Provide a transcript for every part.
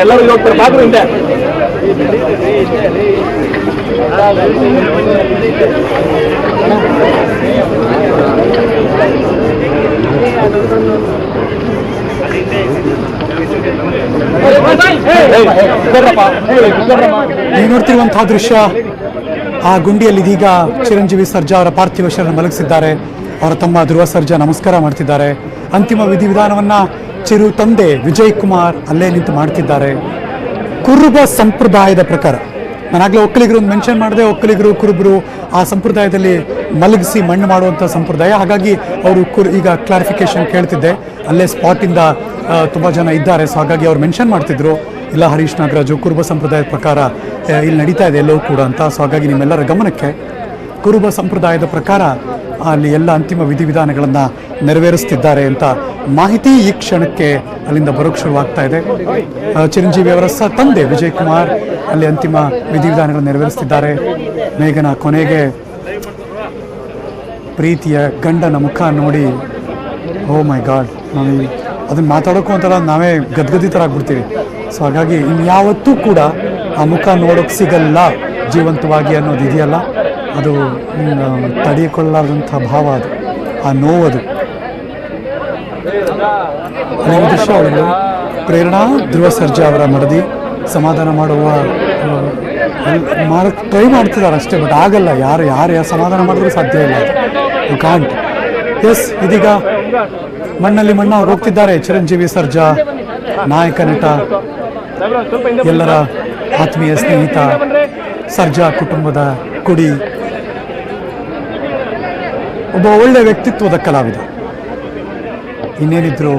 ಎಲ್ಲರೂ ಹೋಗ್ತಾರೆ ಬಾಗ್ರು ಹಿಂದೆ ನೀವು ನೋಡ್ತಿರುವಂತಹ ದೃಶ್ಯ ಆ ಗುಂಡಿಯಲ್ಲಿ ಇದೀಗ ಚಿರಂಜೀವಿ ಸರ್ಜಾ ಅವರ ಪಾರ್ಥಿವ ಶರೀರ ಮಲಗಿಸಿದ್ದಾರೆ. ಅವರ ತಮ್ಮ ಧ್ರುವ ಸರ್ಜಾ ನಮಸ್ಕಾರ ಮಾಡ್ತಿದ್ದಾರೆ. ಅಂತಿಮ ವಿಧಿವಿಧಾನವನ್ನ ಚಿರು ತಂದೆ ವಿಜಯ್ ಕುಮಾರ್ ಅಲ್ಲೇ ನಿಂತು ಮಾಡ್ತಿದ್ದಾರೆ. ಕುರುಬ ಸಂಪ್ರದಾಯದ ಪ್ರಕಾರ. ನಾನಾಗಲೇ ಒಕ್ಕಲಿಗರು ಮೆನ್ಷನ್ ಮಾಡಿದೆ. ಒಕ್ಕಲಿಗರು, ಕುರುಬರು ಆ ಸಂಪ್ರದಾಯದಲ್ಲಿ ಮಲಗಿಸಿ ಮಣ್ಣು ಮಾಡುವಂಥ ಸಂಪ್ರದಾಯ. ಹಾಗಾಗಿ ಅವರು ಕುರ್, ಈಗ ಕ್ಲಾರಿಫಿಕೇಶನ್ ಕೇಳ್ತಿದ್ದೆ. ಅಲ್ಲೇ ಸ್ಪಾಟಿಂದ ತುಂಬ ಜನ ಇದ್ದಾರೆ. ಸೊ ಹಾಗಾಗಿ ಅವ್ರು ಮೆನ್ಷನ್ ಮಾಡ್ತಿದ್ರು. ಇಲ್ಲ, ಹರೀಶ್ ನಾಗರಾಜು, ಕುರುಬ ಸಂಪ್ರದಾಯದ ಪ್ರಕಾರ ಇಲ್ಲಿ ನಡೀತಾ ಇದೆ ಎಲ್ಲವೂ ಕೂಡ ಅಂತ. ಸೊ ಹಾಗಾಗಿ ನಿಮ್ಮೆಲ್ಲರ ಗಮನಕ್ಕೆ ಕುರುಬ ಸಂಪ್ರದಾಯದ ಪ್ರಕಾರ ಅಲ್ಲಿ ಎಲ್ಲ ಅಂತಿಮ ವಿಧಿವಿಧಾನಗಳನ್ನು ನೆರವೇರಿಸ್ತಿದ್ದಾರೆ ಅಂತ ಮಾಹಿತಿ ಈ ಕ್ಷಣಕ್ಕೆ ಅಲ್ಲಿಂದ ಬರೋಕ್ಕೆ ಶುರುವಾಗ್ತಾ ಇದೆ. ಚಿರಂಜೀವಿ ಅವರ ಸಹ ತಂದೆ ವಿಜಯ್ ಕುಮಾರ್ ಅಲ್ಲಿ ಅಂತಿಮ ವಿಧಿವಿಧಾನಗಳನ್ನು ನೆರವೇರಿಸ್ತಿದ್ದಾರೆ. ಮೇಘನ ಕೊನೆಗೆ ಪ್ರೀತಿಯ ಗಂಡನ ಮುಖ ನೋಡಿ ಓ ಮೈ ಗಾಡ್ ಅದನ್ನ ಮಾತಾಡೋಕ್ಕೂ ಅಂತಲ್ಲ, ನಾವೇ ಗದ್ಗದಿ ಥರ ಆಗ್ಬಿಡ್ತೀವಿ ಸೊ ಹಾಗಾಗಿ ಇನ್ಯಾವತ್ತೂ ಕೂಡ ಆ ಮುಖ ನೋಡೋಕೆ ಸಿಗಲ್ಲ ಜೀವಂತವಾಗಿ ಅನ್ನೋದು ಇದೆಯಲ್ಲ? ಅದು ತಡೆಯಕೊಳ್ಳಾರ್ದಂಥ ಭಾವ ಅದು. ಆ ನೋವದು. ಅದು ದೃಶ್ಯ ಅವಳು ಪ್ರೇರಣಾ ಧ್ರುವ ಸರ್ಜಾ ಅವರ ಮಡದಿ. ಸಮಾಧಾನ ಮಾಡುವ ಮಾಡಕ್ಕೆ ಟ್ರೈ ಮಾಡ್ತಿದ್ದಾರೆ ಅಷ್ಟೇ ಬಟ್ ಆಗಲ್ಲ. ಯಾರು ಯಾರು ಯಾರು ಸಮಾಧಾನ ಮಾಡಿದ್ರೂ ಸಾಧ್ಯ ಇಲ್ಲ ಯು ಕಾಂಟ್ ಎಸ್ ಇದೀಗ ಮಣ್ಣಲ್ಲಿ ಮಣ್ಣ ಹೋಗ್ತಿದ್ದಾರೆ ಚಿರಂಜೀವಿ ಸರ್ಜಾ, ನಾಯಕ ನಟ. ಎಲ್ಲರ ಆತ್ಮೀಯ ಸ್ನೇಹಿತ ಸರ್ಜಾ ಕುಟುಂಬದ ಕುಡಿ. ಒಬ್ಬ ಒಳ್ಳೆ ವ್ಯಕ್ತಿತ್ವದ ಕಲಾವಿದ. ಇನ್ನೇನಿದ್ರು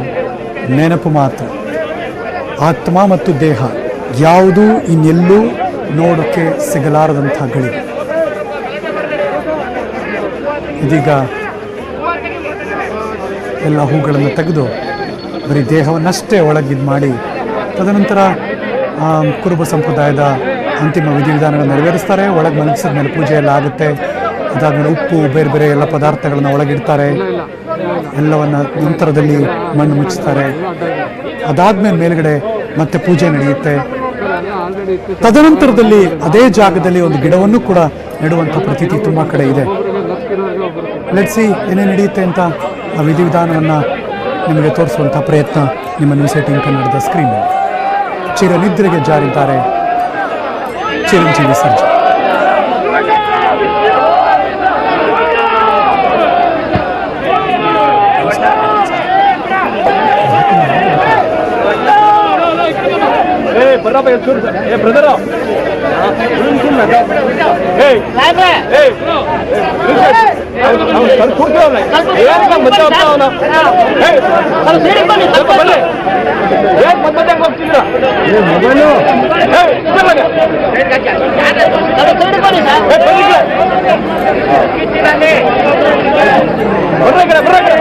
ನೆನಪು ಮಾತ್ರ. ಆತ್ಮ ಮತ್ತು ದೇಹ ಯಾವುದೂ ಇನ್ನೆಲ್ಲೂ ನೋಡೋಕ್ಕೆ ಸಿಗಲಾರದಂಥ ಗಳಿ ಇದೀಗ ಎಲ್ಲ ಹೂಗಳನ್ನು ತೆಗೆದು ಬರೀ ದೇಹವನ್ನಷ್ಟೇ ಒಳಗಿದ್ ಮಾಡಿ ತದನಂತರ ಕುರುಬ ಸಂಪ್ರದಾಯದ ಅಂತಿಮ ವಿಧಿವಿಧಾನಗಳನ್ನು ನೆರವೇರಿಸ್ತಾರೆ. ಒಳಗೆ ಮಲಗಿಸಿದ ಮೇಲೆ ಪೂಜೆ ಎಲ್ಲ ಆಗುತ್ತೆ. ಅದಾದಮೇಲೆ ಉಪ್ಪು, ಬೇರೆ ಬೇರೆ ಎಲ್ಲ ಪದಾರ್ಥಗಳನ್ನು ಒಳಗಿಡ್ತಾರೆ. ಎಲ್ಲವನ್ನ ನಂತರದಲ್ಲಿ ಮಣ್ಣು ಮುಚ್ಚುತ್ತಾರೆ ಅದಾದ್ಮೇಲೆ ಮೇಲ್ಗಡೆ ಮತ್ತೆ ಪೂಜೆ ನಡೆಯುತ್ತೆ. ತದನಂತರದಲ್ಲಿ ಅದೇ ಜಾಗದಲ್ಲಿ ಒಂದು ಗಿಡವನ್ನು ಕೂಡ ನೆಡುವಂಥ ಪ್ರತೀತಿ ತುಂಬ ಕಡೆ ಇದೆ. ಲೆಟ್ಸಿ ಏನೇ ನಡೆಯುತ್ತೆ ಅಂತ ಆ ವಿಧಿವಿಧಾನವನ್ನು ನಿಮಗೆ ತೋರಿಸುವಂಥ ಪ್ರಯತ್ನ ನಿಮ್ಮ ನ್ಯೂಸ್ ಏಟಿಂಗ್ ಕನ್ನಡದ ಸ್ಕ್ರೀನ್ ಚಿರನಿದ್ರೆಗೆ ಜಾರಿದ್ದಾರೆ ಚಿರಂಜೀವಿ ಸರ್ಜಾ ಏ ಬರ್ರಪ್ಪ ಎದ್ದು ಚೂರು ಏ ಬ್ರದರ ಏ ಏಯ್ ಅವ್ನು ಸ್ವಲ್ಪ ಕೂರ್ತೀವಿ ಅವ್ನ ಏನಕ್ಕ ಮತ್ತೆ ಹೋಗ್ತಾ ಅವನ ಏಯ್ ಸ್ವಲ್ಪ ಬರ್ರಿ ಏನ್ ಮತ್ತೆ ಮತ್ತೆ ಹೋಗ್ತಿದ್ರ ಮೊಬೈಲು ಏಯ್ ಇಲ್ಲೇ ಬನ್ನಿ. ಏ, ಬರ್ರಿ ಈ ಕಡೆ. ಬರ್ರಿ ಈ ಕಡೆ,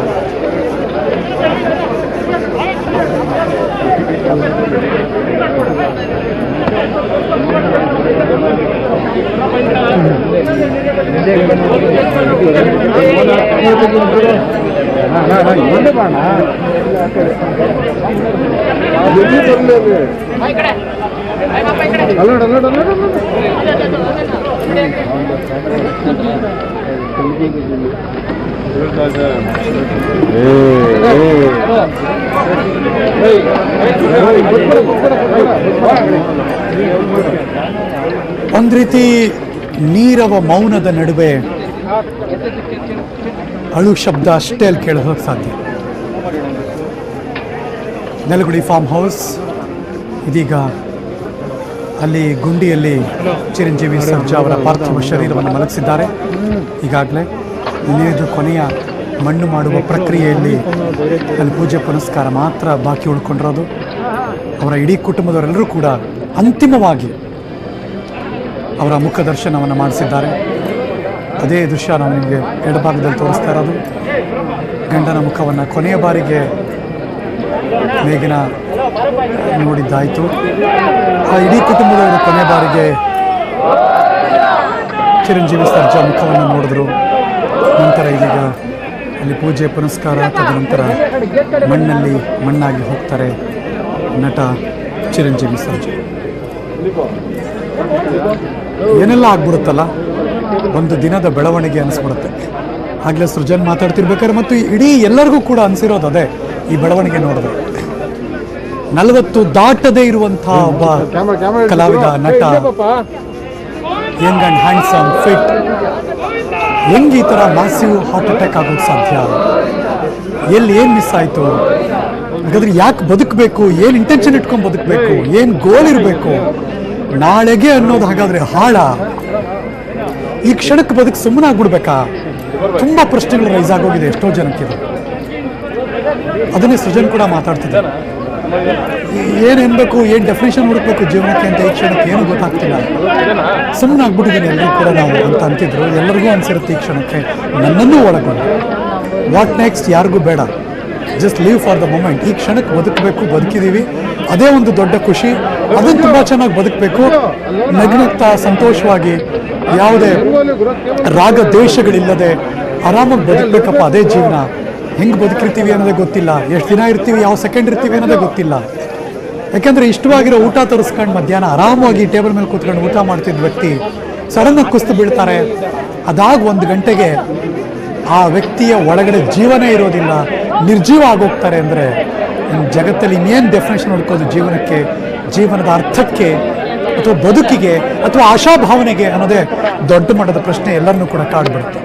ಸಿಗಲ್ಲ ನಿಮ್ಗೆ. ಅಲ್ಲೋಡ ಅಲ್ಲೋಡ ಅಲ್ಲೋಡ ಒಂದು ರೀತಿ ನೀರವ ಮೌನದ ನಡುವೆ ಅಳು ಶಬ್ದ ಅಷ್ಟೇ ಅಲ್ಲಿ ಕೇಳೋದಕ್ಕೆ ಸಾಧ್ಯ. ನೆಲಗುಡಿ ಫಾರ್ಮ್ ಹೌಸ್, ಇದೀಗ ಅಲ್ಲಿ ಗುಂಡಿಯಲ್ಲಿ ಚಿರಂಜೀವಿ ಸರ್ಜಾ ಅವರ ಪಾರ್ಥಿವ ಶರೀರವನ್ನು ಮಲಗಿಸಿದ್ದಾರೆ. ಈಗಾಗಲೇ ಇನ್ನೇದು ಕೊನೆಯ ಮಣ್ಣು ಮಾಡುವ ಪ್ರಕ್ರಿಯೆಯಲ್ಲಿ ಅಲ್ಲಿ ಪೂಜೆ ಪುನಸ್ಕಾರ ಮಾತ್ರ ಬಾಕಿ ಉಳ್ಕೊಂಡಿರೋದು. ಅವರ ಇಡೀ ಕುಟುಂಬದವರೆಲ್ಲರೂ ಕೂಡ ಅಂತಿಮವಾಗಿ ಅವರ ಮುಖ ದರ್ಶನವನ್ನು ಮಾಡಿಸಿದ್ದಾರೆ. ಅದೇ ದೃಶ್ಯ ನಾವು ನಿಮಗೆ ಎಡಭಾಗದಲ್ಲಿ ತೋರಿಸ್ತಾ ಇರೋದು. ಗಂಡನ ಮುಖವನ್ನು ಕೊನೆಯ ಬಾರಿಗೆ ಮೇಗಿನ ನೋಡಿದ್ದಾಯಿತು. ಆ ಇಡೀ ಕುಟುಂಬದವರು ಕೊನೆ ಬಾರಿಗೆ ಚಿರಂಜೀವಿ ಸರ್ಜಾ ಮುಖವನ್ನು ನೋಡಿದ್ರು. ನಂತರ ಇದೀಗ ಅಲ್ಲಿ ಪೂಜೆ ಪುನಸ್ಕಾರ ತದನಂತರ ಮಣ್ಣಲ್ಲಿ ಮಣ್ಣಾಗಿ ಹೋಗ್ತಾರೆ ನಟ ಚಿರಂಜೀವಿ ಸರ್ಜಾ ಏನೆಲ್ಲ ಆಗ್ಬಿಡುತ್ತಲ್ಲ? ಒಂದು ದಿನದ ಬೆಳವಣಿಗೆ ಅನಿಸ್ಬಿಡುತ್ತೆ. ಆಗಲೇ ಸೃಜನ್ ಮಾತಾಡ್ತಿರ್ಬೇಕಾದ್ರೆ ಮತ್ತು ಇಡೀ ಎಲ್ಲರಿಗೂ ಕೂಡ ಅನಿಸಿರೋದು ಅದೇ ಈ ಬೆಳವಣಿಗೆ ನೋಡಿದ್ರೆ. ನಲವತ್ತು ದಾಟದೇ ಇರುವಂತಹ ಒಬ್ಬ ಕಲಾವಿದ ನಟ ಯಂಗ್ ಅಂಡ್ ಹ್ಯಾಂಡ್ಸಮ್ ಫಿಟ್ ಹೆಂಗೆ ಈ ಥರ ಮ್ಯಾಸಿವ್ ಹಾರ್ಟ್ ಅಟ್ಯಾಕ್ ಆಗೋಕ್ಕೆ ಸಾಧ್ಯ? ಎಲ್ಲಿ ಏನು ಮಿಸ್ ಆಯಿತು? ಹಾಗಾದ್ರೆ ಯಾಕೆ ಬದುಕಬೇಕು? ಏನು ಇಂಟೆನ್ಷನ್ ಇಟ್ಕೊಂಡು ಬದುಕಬೇಕು? ಏನು ಗೋಲ್ ಇರಬೇಕು? ನಾಳೆಗೆ ಅನ್ನೋದು ಹಾಗಾದ್ರೆ ಹಾಳ. ಈ ಕ್ಷಣಕ್ಕೆ ಬದುಕು ಸುಮ್ಮನಾಗ್ಬಿಡ್ಬೇಕಾ ತುಂಬ ಪ್ರಶ್ನೆಗಳು ರೈಸ್ ಆಗೋಗಿದೆ ಎಷ್ಟೋ ಜನಕ್ಕೆ. ಅದನ್ನೇ ಸೃಜನ್ ಕೂಡ ಮಾತಾಡ್ತಿದ್ದಾರೆ. ಏನು ಎನ್ಬೇಕು ಏನು ಡೆಫಿನೇಷನ್ ಹುಡುಕ್ಬೇಕು ಜೀವನಕ್ಕೆ ಅಂತ ಈ ಕ್ಷಣಕ್ಕೆ ಏನು ಗೊತ್ತಾಗ್ತಿಲ್ಲ. ಸುಮ್ಮನೆ ಆಗ್ಬಿಟ್ಟಿದ್ದೀನಿ ಎಲ್ಲರೂ ಕೂಡ ನಾವು ಅಂತ ಅಂತಿದ್ರು. ಎಲ್ಲರಿಗೂ ಅನಿಸಿರುತ್ತೆ ಈ ಕ್ಷಣಕ್ಕೆ ನನ್ನನ್ನು ಒಳಗೊಂಡು. ವಾಟ್ ನೆಕ್ಸ್ಟ್ ಯಾರಿಗೂ ಬೇಡ. Just live for the moment ಈ ಕ್ಷಣಕ್ಕೆ ಬದುಕಬೇಕು ಬದುಕಿದ್ದೀವಿ ಅದೇ ಒಂದು ದೊಡ್ಡ ಖುಷಿ. ಅದನ್ನು ತುಂಬ ಚೆನ್ನಾಗಿ ಬದುಕಬೇಕು. ನಗ್ನಗ್ತಾ ಸಂತೋಷವಾಗಿ ಯಾವುದೇ ರಾಗ ದ್ವೇಷಗಳಿಲ್ಲದೆ ಆರಾಮಾಗಿ ಬದುಕಬೇಕಪ್ಪ, ಅದೇ ಜೀವನ. ಹೆಂಗೆ ಬದುಕಿರ್ತೀವಿ ಅನ್ನೋದೇ ಗೊತ್ತಿಲ್ಲ. ಎಷ್ಟು ದಿನ ಇರ್ತೀವಿ, ಯಾವ ಸೆಕೆಂಡ್ ಇರ್ತೀವಿ ಅನ್ನೋದೇ ಗೊತ್ತಿಲ್ಲ. ಯಾಕೆಂದರೆ ಇಷ್ಟವಾಗಿರೋ ಊಟ ತರಿಸ್ಕೊಂಡು ಮಧ್ಯಾಹ್ನ ಆರಾಮಾಗಿ ಟೇಬಲ್ ಮೇಲೆ ಕೂತ್ಕೊಂಡು ಊಟ ಮಾಡ್ತಿದ್ದ ವ್ಯಕ್ತಿ ಸಡನ್ನಾಗಿ ಕುಸ್ತು ಬೀಳ್ತಾರೆ. ಅದಾಗ ಒಂದು ಗಂಟೆಗೆ ಆ ವ್ಯಕ್ತಿಯ ಒಳಗಡೆ ಜೀವನೇ ಇರೋದಿಲ್ಲ. ನಿರ್ಜೀವ ಆಗೋಗ್ತಾರೆ ಅಂದರೆ ಜಗತ್ತಲ್ಲಿ ಇನ್ನೇನು ಡೆಫಿನೇಷನ್ ಹುಡ್ಕೋದು ಜೀವನಕ್ಕೆ, ಜೀವನದ ಅರ್ಥಕ್ಕೆ ಅಥವಾ ಬದುಕಿಗೆ ಅಥವಾ ಆಶಾಭಾವನೆಗೆ ಅನ್ನೋದೇ ದೊಡ್ಡ ಮಟ್ಟದ ಪ್ರಶ್ನೆ ಎಲ್ಲರನ್ನೂ ಕೂಡ ಕಾಡ್ಬಿಡುತ್ತೆ.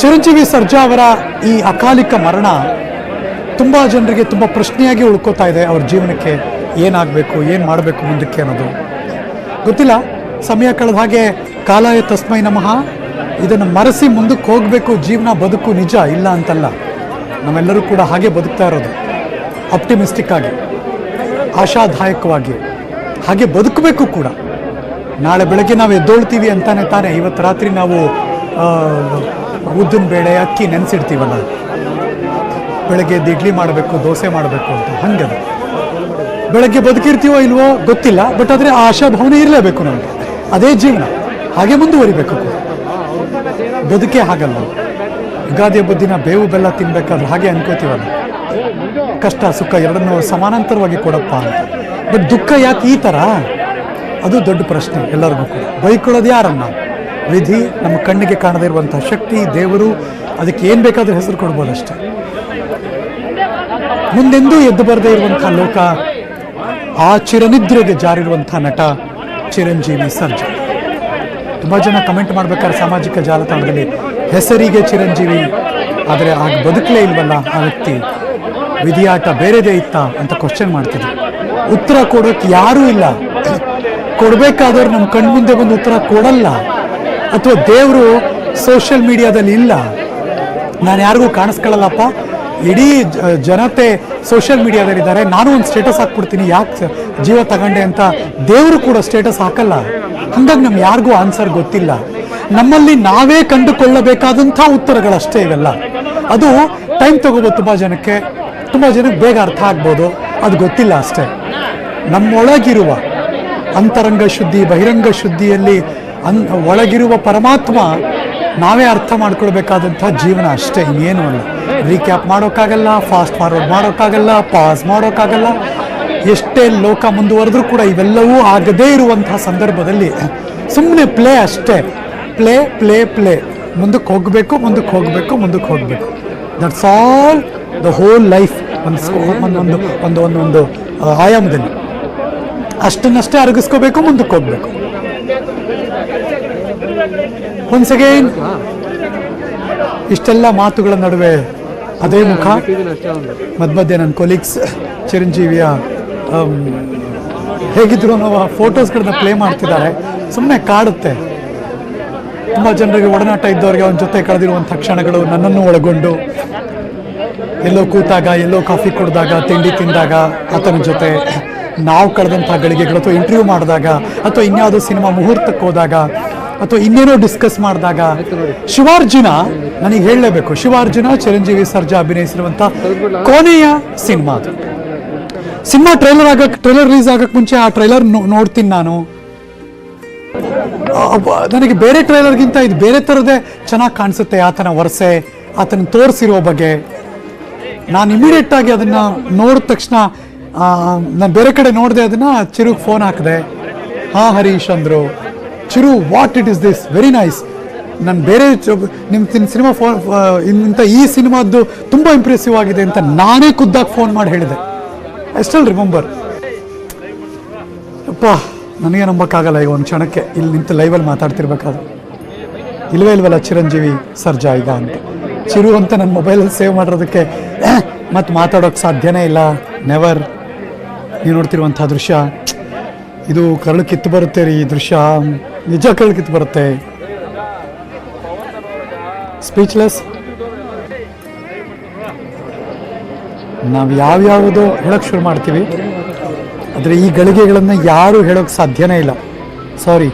ಚಿರಂಜೀವಿ ಸರ್ಜಾ ಅವರ ಈ ಅಕಾಲಿಕ ಮರಣ ತುಂಬ ಜನರಿಗೆ ತುಂಬ ಪ್ರಶ್ನೆಯಾಗಿ ಉಳ್ಕೋತಾ ಇದೆ. ಅವ್ರ ಜೀವನಕ್ಕೆ ಏನಾಗಬೇಕು, ಏನು ಮಾಡಬೇಕು ಮುಂದಕ್ಕೆ ಅನ್ನೋದು. ಗೊತ್ತಿಲ್ಲ. ಸಮಯ ಕಳೆದ ಹಾಗೆ ಕಾಲಾಯ ತಸ್ಮೈ ನಮಃ. ಇದನ್ನು ಮರೆಸಿ ಮುಂದಕ್ಕೆ ಹೋಗಬೇಕು, ಜೀವನ ಬದುಕು ನಿಜ, ಇಲ್ಲ ಅಂತಲ್ಲ. ನಾವೆಲ್ಲರೂ ಕೂಡ ಹಾಗೆ ಬದುಕ್ತಾ ಇರೋದು. ಆಪ್ಟಿಮಿಸ್ಟಿಕ್ ಆಗಿ, ಆಶಾದಾಯಕವಾಗಿ, ಹಾಗೆ ಬದುಕಬೇಕು ಕೂಡ. ನಾಳೆ ಬೆಳಗ್ಗೆ ನಾವು ಎದ್ದೋಳ್ತೀವಿ ಅಂತಾನೆ ತಾನೇ. ಇವತ್ತು ರಾತ್ರಿ ನಾವು ಉದ್ದಿನ ಬೇಳೆ ಅಕ್ಕಿ ನೆನೆಸಿಡ್ತೀವಲ್ಲ, ಬೆಳಗ್ಗೆ ಇಡ್ಲಿ ಮಾಡಬೇಕು, ದೋಸೆ ಮಾಡಬೇಕು ಅಂತ, ಹಂಗೆ ಬೆಳಗ್ಗೆ ಬದುಕಿರ್ತೀವೋ ಇಲ್ವೋ ಗೊತ್ತಿಲ್ಲ, ಬಟ್ ಆದರೆ ಆ ಆಶಾಭಾವನೆ ಇರಲೇಬೇಕು ನಮಗೆ. ಅದೇ ಜೀವನ. ಹಾಗೆ ಮುಂದುವರಿಬೇಕು ಬದುಕೆ ಹಾಗಲ್ಲ. ಯುಗಾದಿ ಹಬ್ಬದ ದಿನ ಬೇವು ಬೆಲ್ಲ ತಿನ್ಬೇಕಾದ್ರೆ ಹಾಗೆ ಅನ್ಕೋತೀವಲ್ಲ. ಕಷ್ಟ, ಸುಖ ಎರಡನ್ನೂ ಸಮಾನಾಂತರವಾಗಿ ಕೊಡಪ್ಪ ಅಂತ. ಬಟ್ ದುಃಖ ಯಾಕೆ ಈ ಥರ ಅದು ದೊಡ್ಡ ಪ್ರಶ್ನೆ ಎಲ್ಲರಿಗೂ ಕೂಡ. ಬೈಕೊಳ್ಳೋದು ಯಾರನ್ನ? ವಿಧಿ ನಮ್ಮ ಕಣ್ಣಿಗೆ ಕಾಣದೇ ಇರುವಂಥ ಶಕ್ತಿ, ದೇವರು, ಅದಕ್ಕೆ ಏನು ಬೇಕಾದರೂ ಹೆಸರು ಕೊಡ್ಬೋದು ಅಷ್ಟೇ ಮುಂದೆಂದೂ ಎದ್ದು ಬರದೇ ಇರುವಂಥ ಲೋಕ, ಆ ಚಿರನಿದ್ರೆಗೆ ಜಾರಿರುವಂಥ ನಟ ಚಿರಂಜೀವಿ ಸರ್ಜಾ. ತುಂಬಾ ಜನ ಕಮೆಂಟ್ ಮಾಡ್ಬೇಕಾದ್ರೆ ಸಾಮಾಜಿಕ ಜಾಲತಾಣದಲ್ಲಿ ಹೆಸರಿಗೆ ಚಿರಂಜೀವಿ, ಆದರೆ ಆಗ ಬದುಕಲೇ ಇಲ್ವಲ್ಲ ಆ ವ್ಯಕ್ತಿ. ವಿಧಿಯಾಟ ಬೇರೆದೇ ಇತ್ತ ಅಂತ ಕ್ವಶನ್ ಮಾಡ್ತಿದ್ರು. ಉತ್ತರ ಕೊಡೋಕೆ ಯಾರೂ ಇಲ್ಲ. ಕೊಡಬೇಕಾದವ್ರು ನಮ್ಮ ಕಣ್ಮುಂದೆ ಬಂದು ಉತ್ತರ ಕೊಡಲ್ಲ. ಅಥವಾ ದೇವರು ಸೋಷಿಯಲ್ ಮೀಡಿಯಾದಲ್ಲಿ ಇಲ್ಲ? ನಾನು ಯಾರಿಗೂ ಕಾಣಿಸ್ಕೊಳ್ಳಲ್ಲಪ್ಪ. ಇಡೀ ಜನತೆ ಸೋಷಿಯಲ್ ಮೀಡಿಯಾದಲ್ಲಿದ್ದಾರೆ ನಾನು ಒಂದು ಸ್ಟೇಟಸ್ ಹಾಕ್ಬಿಡ್ತೀನಿ. ಯಾಕೆ ಜೀವ ತಗೊಂಡೆ ಅಂತ ದೇವರು ಕೂಡ ಸ್ಟೇಟಸ್ ಹಾಕಲ್ಲ. ಹಂಗಾಗಿ ನಮ್ಗೆ ಯಾರಿಗೂ ಆನ್ಸರ್ ಗೊತ್ತಿಲ್ಲ. ನಮ್ಮಲ್ಲಿ ನಾವೇ ಕಂಡುಕೊಳ್ಳಬೇಕಾದಂಥ ಉತ್ತರಗಳಷ್ಟೇ ಇವೆಲ್ಲ. ಅದು ಟೈಮ್ ತಗೋಬೋದು ತುಂಬ ಜನಕ್ಕೆ. ತುಂಬ ಜನಕ್ಕೆ ಬೇಗ ಅರ್ಥ ಆಗ್ಬೋದು. ಅದು ಗೊತ್ತಿಲ್ಲ ಅಷ್ಟೇ. ನಮ್ಮೊಳಗಿರುವ ಅಂತರಂಗ ಶುದ್ಧಿ, ಬಹಿರಂಗ ಶುದ್ಧಿಯಲ್ಲಿ ಅನ್ ಒಳಗಿರುವ ಪರಮಾತ್ಮ ನಾವೇ ಅರ್ಥ ಮಾಡ್ಕೊಳ್ಬೇಕಾದಂಥ ಜೀವನ ಅಷ್ಟೇ ಇನ್ನೇನು ಅಲ್ಲ. ರೀಕ್ಯಾಪ್ ಮಾಡೋಕ್ಕಾಗಲ್ಲ ಫಾಸ್ಟ್ ಫಾರ್ವರ್ಡ್ ಮಾಡೋಕ್ಕಾಗಲ್ಲ ಪಾಸ್ ಮಾಡೋಕ್ಕಾಗಲ್ಲ. ಎಷ್ಟೇ ಲೋಕ ಮುಂದುವರೆದ್ರೂ ಕೂಡ ಇವೆಲ್ಲವೂ ಆಗದೇ ಇರುವಂತಹ ಸಂದರ್ಭದಲ್ಲಿ ಸುಮ್ಮನೆ ಪ್ಲೇ ಅಷ್ಟೇ. ಪ್ಲೇ ಪ್ಲೇ ಪ್ಲೇ ಮುಂದಕ್ಕೆ ಹೋಗಬೇಕು ಮುಂದಕ್ಕೆ ಹೋಗಬೇಕು ಮುಂದಕ್ಕೆ ಹೋಗಬೇಕು. That's all the whole life ಒಂದು ಒಂದೊಂದು ಒಂದು ಒಂದೊಂದು ಆ, ಆಯಾಮದಲ್ಲಿ. ಅಷ್ಟನ್ನಷ್ಟೇ ಅರಗಿಸ್ಕೋಬೇಕು ಮುಂದಕ್ಕೆ ಹೋಗ್ಬೇಕು. ಒನ್ಸ್ ಅಗೇನ್ ಇಷ್ಟೆಲ್ಲ ಮಾತುಗಳ ನಡುವೆ ಅದೇ ಮುಖ. ಮಧ್ಯ ಮಧ್ಯೆ ನನ್ನ ಕೊಲೀಗ್ಸ್ ಚಿರಂಜೀವಿಯ ಹೇಗಿದ್ರು ಅನ್ನೋ ಫೋಟೋಸ್ಗಳನ್ನ ಪ್ಲೇ ಮಾಡ್ತಿದ್ದಾರೆ. ಸುಮ್ಮನೆ ಕಾಡುತ್ತೆ. ತುಂಬ ಜನರಿಗೆ ಒಡನಾಟ ಇದ್ದವರಿಗೆ ಅವನ ಜೊತೆ ಕಳೆದಿರುವಂಥ ಕ್ಷಣಗಳು ನನ್ನನ್ನು ಒಳಗೊಂಡು. ಎಲ್ಲೋ ಕೂತಾಗ, ಎಲ್ಲೋ ಕಾಫಿ ಕುಡಿದಾಗ, ತಿಂಡಿ ತಿಂದಾಗ ಆತನ ಜೊತೆ ನಾವು ಕಳೆದಂಥ ಗಳಿಗೆಗಳು ಅಥವಾ ಇಂಟರ್ವ್ಯೂ ಮಾಡಿದಾಗ ಅಥವಾ ಇನ್ಯಾವುದೋ ಸಿನಿಮಾ ಮುಹೂರ್ತಕ್ಕೆ ಹೋದಾಗ ಅಥವಾ ಇನ್ನೇನೋ ಡಿಸ್ಕಸ್ ಮಾಡಿದಾಗ, ಶಿವಾರ್ಜುನ ನನಗೆ ಹೇಳಲೇಬೇಕು. ಶಿವಾರ್ಜುನ ಚಿರಂಜೀವಿ ಸರ್ಜಾ ಅಭಿನಯಿಸಿರುವಂಥ ಕೊನೆಯ ಸಿನಿಮಾ ಅದು. ಸಿನಿಮಾ ಟ್ರೈಲರ್ ಆಗಕ್ಕೆ ಟ್ರೈಲರ್ ರಿಲೀಸ್ ಆಗಕ್ಕೆ ಮುಂಚೆ ಆ ಟ್ರೈಲರ್ ನೋಡ್ತೀನಿ ನಾನು. ನನಗೆ ಬೇರೆ ಟ್ರೈಲರ್ಗಿಂತ ಇದು ಬೇರೆ ಥರದೇ ಚೆನ್ನಾಗಿ ಕಾಣಿಸುತ್ತೆ ಆತನ ವರ್ಸೆ, ಆತನ ತೋರಿಸಿರೋ ಬಗ್ಗೆ. ನಾನು ಇಮಿಡಿಯೇಟ್ ಆಗಿ ಅದನ್ನ ನೋಡಿದ ತಕ್ಷಣ ನಾನು ಬೇರೆ ಕಡೆ ನೋಡಿದೆ ಅದನ್ನ ಚಿರುಗ್ ಫೋನ್ ಹಾಕಿದೆ. ಹಾ ಹರೀಶ್ ಅಂದ್ರು. Chiru what it is this very nice ನಾನು ಬೇರೆ ನಿಮ್ಮ ಸಿನಿಮಾ ಫೋ ಇಂಥ ಈ ಸಿನಿಮಾದ್ದು ತುಂಬ ಇಂಪ್ರೆಸಿವ್ ಆಗಿದೆ ಅಂತ ನಾನೇ ಖುದ್ದಾಗಿ ಫೋನ್ ಮಾಡಿ ಹೇಳಿದೆ. ಐ ಸ್ಟಿಲ್ ರಿಮೆಂಬರ್ ಅಪ್ಪ ನನಗೆ ನಂಬಕ್ಕಾಗಲ್ಲ ಈಗ ಒಂದು ಕ್ಷಣಕ್ಕೆ. ಇಲ್ಲಿ ನಿಂತು ಲೈವಲ್ಲಿ ಮಾತಾಡ್ತಿರ್ಬೇಕಾದ್ರೆ. ಇಲ್ವೇ ಇಲ್ವಲ್ಲ ಚಿರಂಜೀವಿ ಸರ್ಜಾ ಈಗ ಅಂತ. ಚಿರು ಅಂತ ನನ್ನ ಮೊಬೈಲಲ್ಲಿ ಸೇವ್ ಮಾಡಿರೋದಕ್ಕೆ ಮತ್ತೆ ಮಾತಾಡೋಕ್ಕೆ ಸಾಧ್ಯನೇ ಇಲ್ಲ. ನೆವರ್ ನೀವು ನೋಡ್ತಿರುವಂಥ ದೃಶ್ಯ. ಇದು ಕರಳು ಕಿತ್ತು ಬರುತ್ತೆ ರೀ ಈ ದೃಶ್ಯ. ನಿಜ ಕಿತ್ತು ಬರುತ್ತೆ. ಸ್ಪೀಚ್ಲೆಸ್ ನಾವು ಯಾವ್ಯಾವುದೋ ಹೇಳೋಕ್ಕೆ ಶುರು ಮಾಡ್ತೀವಿ. ಆದರೆ ಈ ಗಳಿಗೆಗಳನ್ನು ಯಾರು ಹೇಳೋಕ್ಕೆ ಸಾಧ್ಯನೇ ಇಲ್ಲ. ಸಾರಿ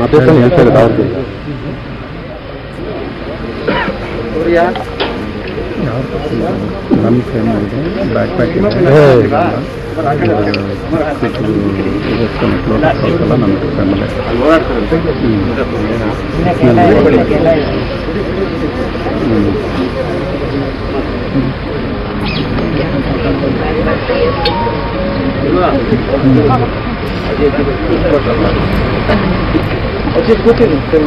ಮತ್ತೆ ಹೇಳ್ತಾರೆ ಅವ್ರಿಗೆ ನಮ್ಮ ಫ್ಯಾಮಿಲಿ ಇದೆ ಬ್ಯಾಕ್ ಪ್ಯಾಕ್ ಇದೆ ಹೋಗ್ತಾನೆ ನಮ್ಮದು ಫ್ಯಾಮಿಲಿ ಅದೇ ಕೂತೀನಿ ಸರಿ